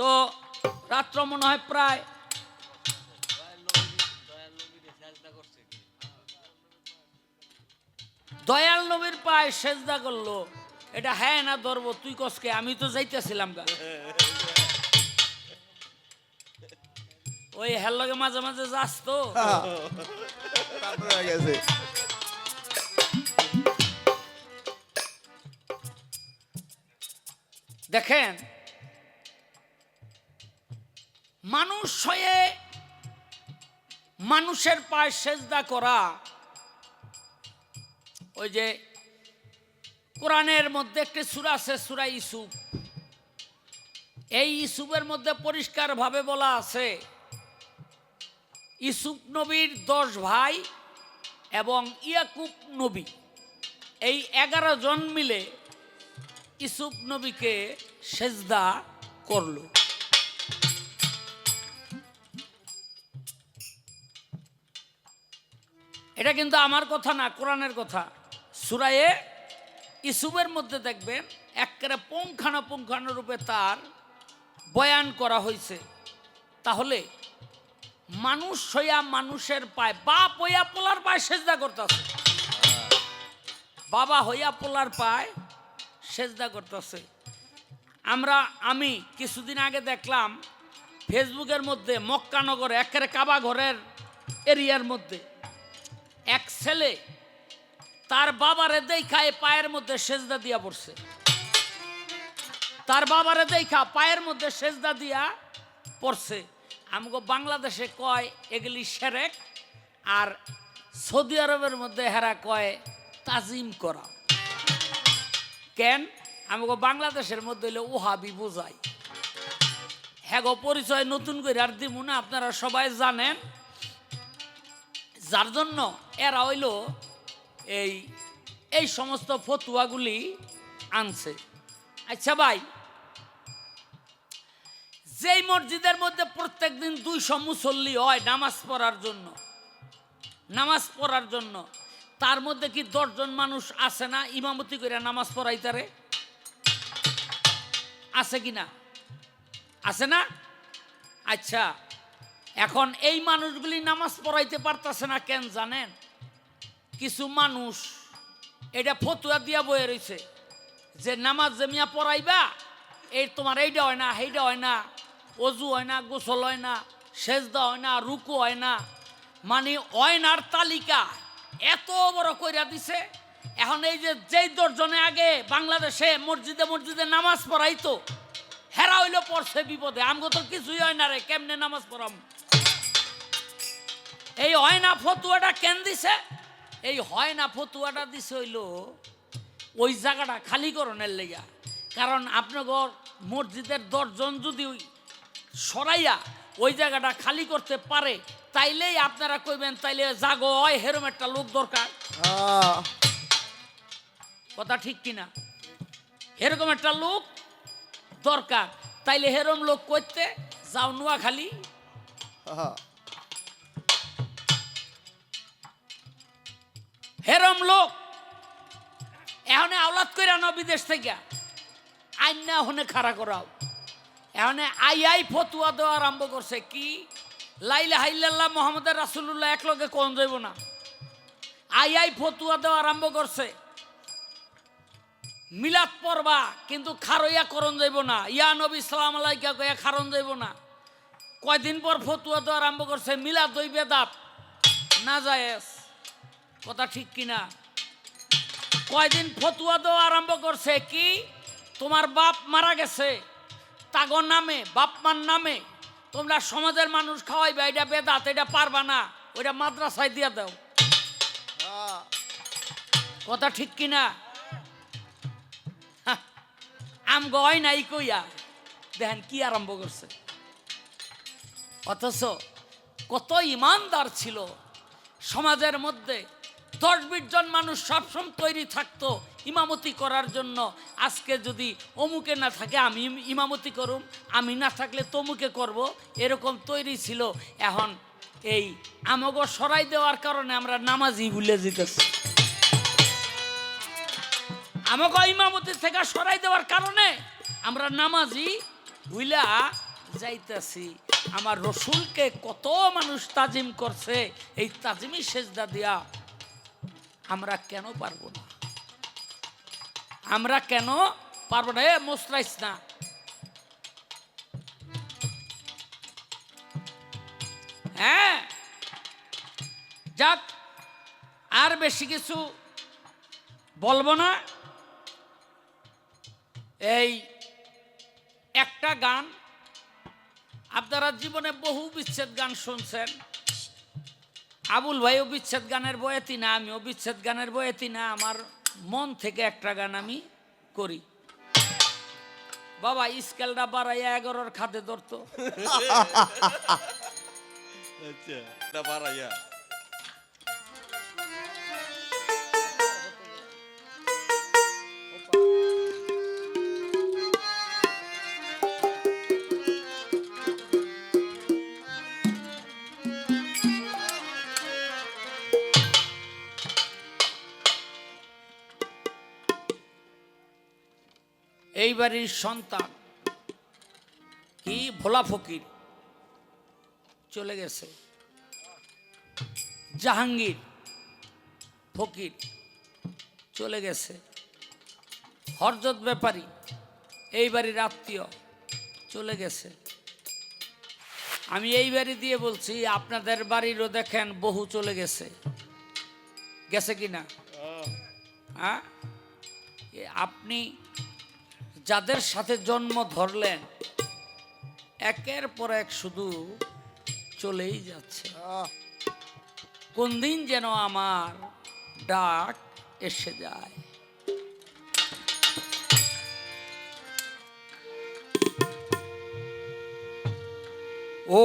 তো রাত্র মনে হয় প্রায় দয়াল নবীর পায়ে সেজদা করল। এটা হ্যাঁ না ধরবো, তুই কসকে? আমি তো যাইতেছিলাম গা। ওই হেল্লগে মাঝে মাঝে যাস তো। দেখেন মানুষ হয়ে মানুষের পায়ে সেজদা করা, ওই যে কোরআনের মধ্যে একটি সুরা আছে, সুরা ইসুফ এই ইসুফের মধ্যে পরিষ্কারভাবে বলা আছে ইসুফ নবীর দশ ভাই এবং ইয়াকুব নবী। এই এগারো জন মিলে ইসুফ নবীকে সেজদা করল। এটা কিন্তু আমার কথা না, কোরআনের কথা। সুরায়ে ইসুবের মধ্যে দেখবেন, একেবারে পুঙ্খানা পুঙ্খানো রূপে তার বয়ান করা হয়েছে। তাহলে মানুষ হইয়া মানুষের পায়, বাপ হইয়া পোলার পায় সেজদা করতেছে। বাবা হইয়া পোলার পায় সেজদা করতেছে। আমরা, আমি কিছুদিন আগে দেখলাম, ফেসবুকের মধ্যে মক্কানগরে, একেবারে কাবা ঘরের এরিয়ার মধ্যে। ছেলে তার বাবারে দেখা এই পায়ের মধ্যে সেজদা দিয়া পড়ছে। তার বাবারে দেখা পায়ের মধ্যে সেজদা দিয়া পড়ছে। আমাকে বাংলাদেশে কয় এগুলি সেরেক, আর সৌদি আরবের মধ্যে হেরা কয় তাজিম করা। কেন? আমাকে বাংলাদেশের মধ্যে হইলে ওহাবি বোঝায়। হ্যাঁ পরিচয় নতুন করে আর দিব না, আপনারা সবাই জানেন। যার জন্য এরা হইল এই এই সমস্ত ফতুয়াগুলি আনছে। আচ্ছা ভাই, যেই মসজিদের মধ্যে প্রত্যেক দিন দুইশো মুসল্লি হয় নামাজ পড়ার জন্য, নামাজ পড়ার জন্য, তার মধ্যে কি দশজন মানুষ আছে না ইমামতি করে নামাজ পড়াইতারে? আছে কি না? আছে না? আচ্ছা এখন এই মানুষগুলি নামাজ পড়াইতে পারতাছে না কেন জানেন? কিছু মানুষ এটা ফতুয়া দিয়া বয়ে রয়েছে যে নামাজ জমিয়া পড়াইবা, এই তোমার এইটা হয় না সেইটা হয় না, অজু হয় না, গোসল হয় না, সেজদা হয় না, রুকু হয় না মানে অয়নার তালিকা। এত বড় কইরা দিছে। এখন এই যে যেই দশজনে আগে বাংলাদেশে মসজিদে মসজিদে নামাজ পড়াইতো, হেরা হইল পড়ছে বিপদে। আমগো তো কিছুই হয় না রে, কেমনে নামাজ পড়াম? এই হয় না ফতুয়াটা কেন দিছে? এই হয় না ফতুয়াটা দিছে হইল ওই জায়গাটা খালি করণের লেগা কারণ আপনার মসজিদের দশজন যদি সরাইয়া ওই জায়গাটা খালি করতে পারে তাইলেই আপনারা কইবেন তাইলে জাগো হয় হেরম একটা লোক দরকার। কথা ঠিক কিনা? এরকম একটা লোক দরকার তাইলে হেরম লোক করতে যাও নোয়াখালী। হেরম লোক। এহনে আওলাদ করে আনো বিদেশ থেকে। আইন না হনে খাড়া করাও। এহনে আই আই ফতুয়া দেওয়া আরম্ভ করছে। কি? লাইলা হাইল্লাল্লাহ মোহাম্মদ রাসুল্লাহ একলগে কোন যাইব না। আই আই ফতুয়া দেওয়া আরম্ভ করছে। মিলাদ পড়বা, কিন্তু খারইয়া করণ যাইব না। ইয়া নবী, সালাম আলাইকা কয়া খারণ যাইব না। কয়দিন পর ফতুয়া দেওয়া আরম্ভ করছে। মিলাদ দই বেদাত না যায় কথা ঠিক কিনা? কয়দিন ফতুয়া দেওয়া আরম্ভ করছে কি? তোমার বাপ মারা গেছে তাগর নামে বাপ মার নামে। তোমরা সমাজের মানুষ খাওয়াইবে এটা বেদাত এটা পারবা না ওইটা মাদ্রাসায় দিয়ে দাও। কথা ঠিক কিনা? হাহ, আম গয় নাই কইয়া দেখেন কি আরম্ভ করছে। অথচ কত ইমানদার ছিল সমাজের মধ্যে। দশ বিশ জন মানুষ সবসময় তৈরি থাকতো ইমামতি করার জন্য। আজকে যদি অমুকে না থাকে, আমি ইমামতি করুম। আমি না থাকলে তমুকে করব। এরকম তৈরি ছিল। এখন এই আমাগো সরাই দেওয়ার কারণে আমরা নামাজই ভুলে যেতেছি। আমাকে ইমামতি থেকে সরাই দেওয়ার কারণে আমরা নামাজি ভুইলা যাইতেছি। আমার রসুলকে কত মানুষ তাজিম করছে, এই তাজিমি সেজদা দিয়া আমরা কেন পারব না? আমরা কেন পারব না? এ, মোসরাইস না। হ্যাঁ? যাক, আর বেশি কিছু বলব না। এই একটা গান, আপনারা জীবনে বহু বিচ্ছেদ গান শুনছেন। আবুল ভাই অভিচ্ছেদ গানের বয়েতি না আমি অভিচ্ছেদ গানের বয়েতি না আমার মন থেকে একটা গান আমি করি। বাবা, স্কেলটা বাড়াইয়া এগারোর খাতে ধরতো। আচ্ছা বাড়াইয়া। এই বাড়ির সন্তান। কি ভোলা ফকির। চলে গেছে। জাহাঙ্গীর ফকির চলে গেছে। হরজত ব্যাপারী এই বাড়ির আত্মীয় চলে গেছে। আমি এই বাড়ি দিয়ে বলছি আপনাদের বাড়িরও দেখেন বহু চলে গেছে। গেছে কি না হ্যাঁ? আপনি যাদের সাথে জন্ম ধরলেন একের পর এক শুধু চলেই যাচ্ছে। কোন দিন যেন আমার ডাক এসে যায়। ও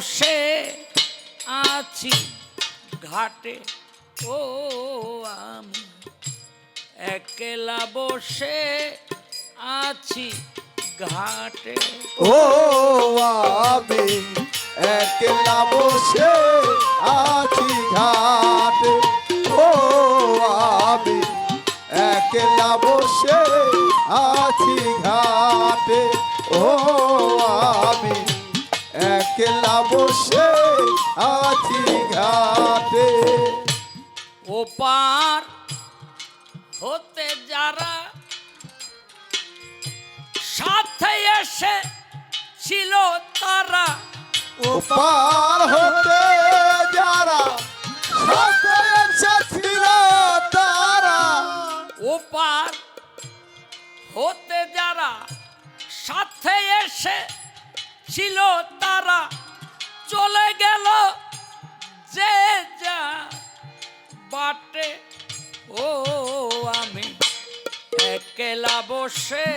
বসে আছি ঘাটে। ও, আমি একলা বসে আছি ঘাটে। ও, আমি একলা বসে আছি ঘাটে। ও, আমি একলা বসে আছি ঘাটে। ও, আমি একলা বসে আছি ঘাটে। ওপার হতে যারা সাথে এসে ছিল তারা। ওপার হতে যারা সাথে এসেছিল তারা। ওপার হতে যারা সাথে এসে ছিল তারা চলে গেল যে যা বাটে। ও, আমি একলা বসে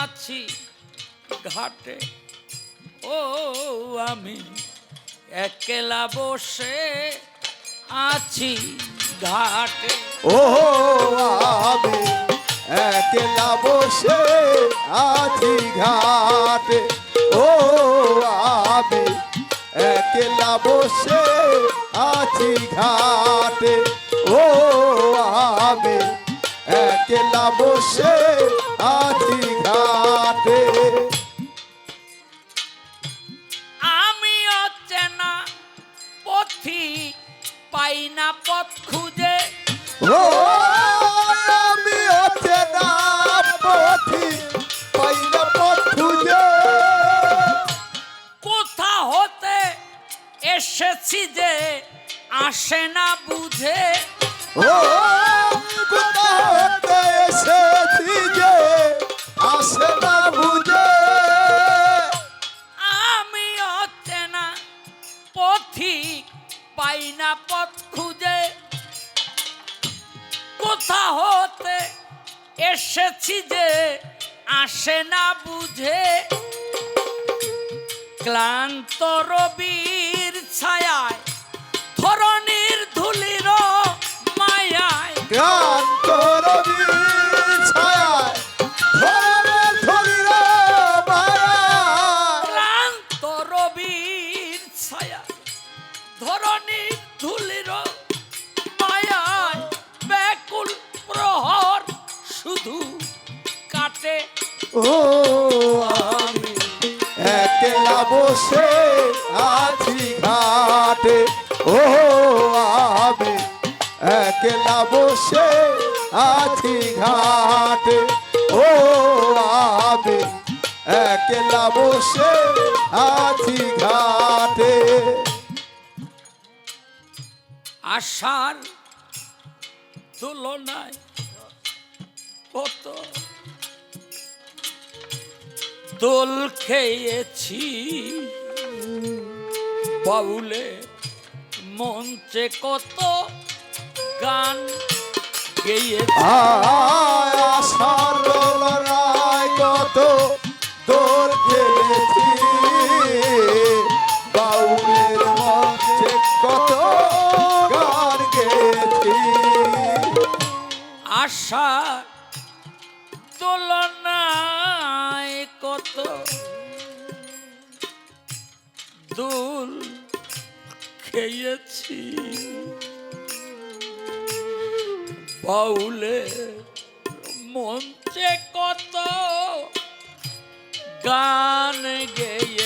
আছি ঘাটে। ও, আমি একলা বসে আছি ঘাটে। ও, আমি একলা বসে আছি ঘাটে। ও আমি একলা বসে আছি ঘাটে। ও আমি একলা বসে আছি ঘাটে। আমি অচেনা পথি পাই না পথ খুঁজে। ও এসেছি যে আসে না বুঝে। ও কোথা হতে এসেছি যে আসে না বুঝে? আমি অচেনা পাই না পথ খুঁজে। কোথা হতে এসেছি যে আসে না বুঝে। ক্লান্ত রবির ছায়ায় ধরনের ধুলির মায়ায়। ক্লান্ত রবির ছায়া ধরনের ধুলির মায়ায়। ব্যাকুল প্রহর শুধু কাটে। ও আমি একলা বসে আছি। ঘাটে ও আমি একলা বসে আছি ঘাটে। ও আমি একলা বসে আছি ঘাটে। আশার তুলনায় কত দোল খেয়েছি, বাউলে মঞ্চে কত গান আশার লড়াই কত দৌড় খেয়েছি বাউলের মঞ্চে কত গান গেয়েছি। আশা তুলনায় কত খেয়েছি বাউলে মঞ্চে কত গান গেয়েছি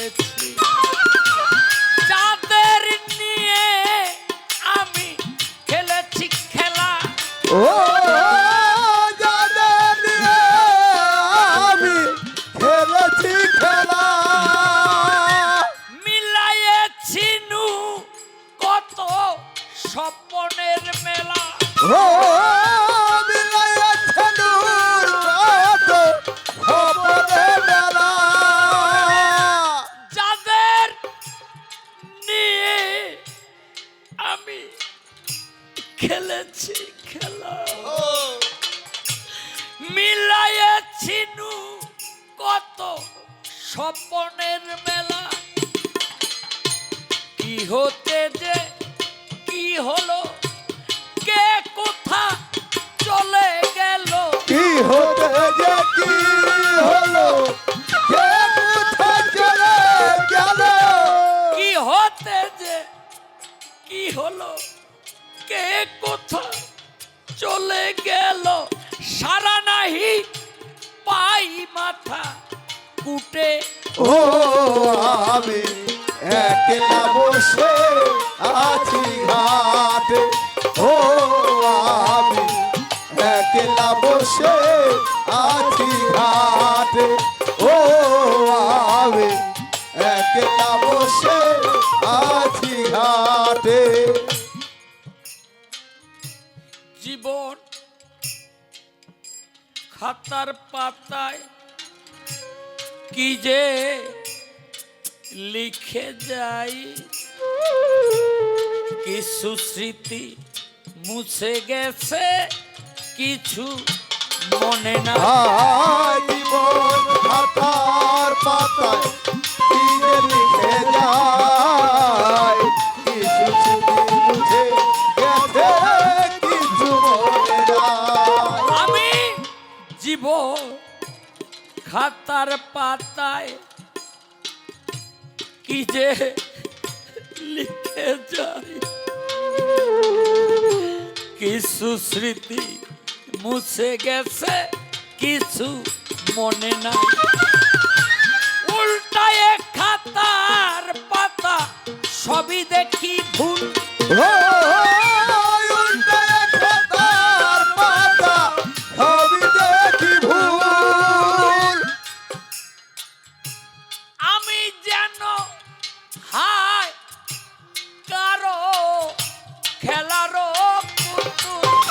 হতে যে কি হলো? কে কোথা চলে গেল? কি হতে যে কি হলো? কে কোথায় চলে গেল? কি হতে যে কি হলো? কে কোথা চলে গেল? সারা নাহি পাই মাথা কুটে। ও আমি একলা বসে আছি ঘাটে ও আমি একলা বসে আছি ঘাটে ও আমি একলা বসে আছি ঘাটে জীবন খাতার পাতায় কি যে লিখে যাই। কিছু স্মৃতি মুছে গেছে কিছু মনে না। জীবন খাতার পাতায় লিখে যায়। কিছু স্মৃতি মুছে গেছে কিছু মনে আমি জীব খাতার পাতায় যে লিখে যাই। কিছু স্মৃতি মুছে গেছে, কিছু মনে নাই। উল্টায় খাতার পাতা, সবই দেখি ভুল।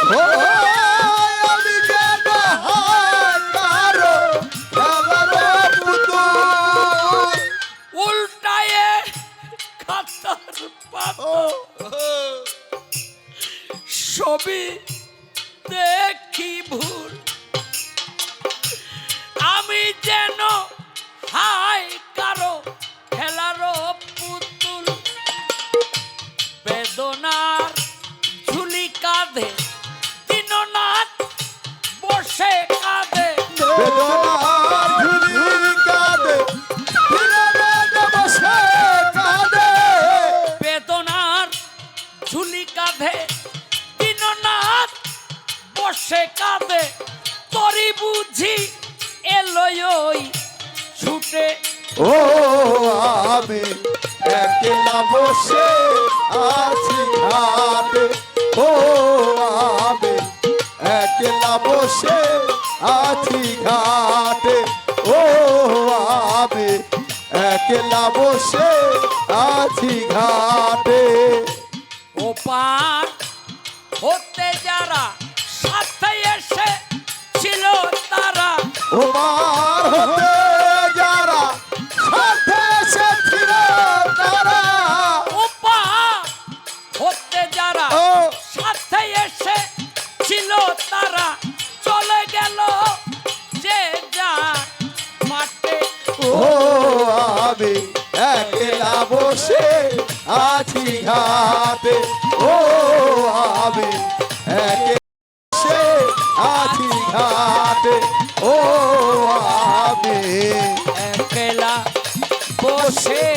পুতুল ও আছি ঘাটে। ও আমি একলা বসে আছি ঘাটে। ওপার ও আমি একলা বসে আছি ঘাটে। ও আমি একলা বসে আছি ঘাটে। ও আমি একলা বসে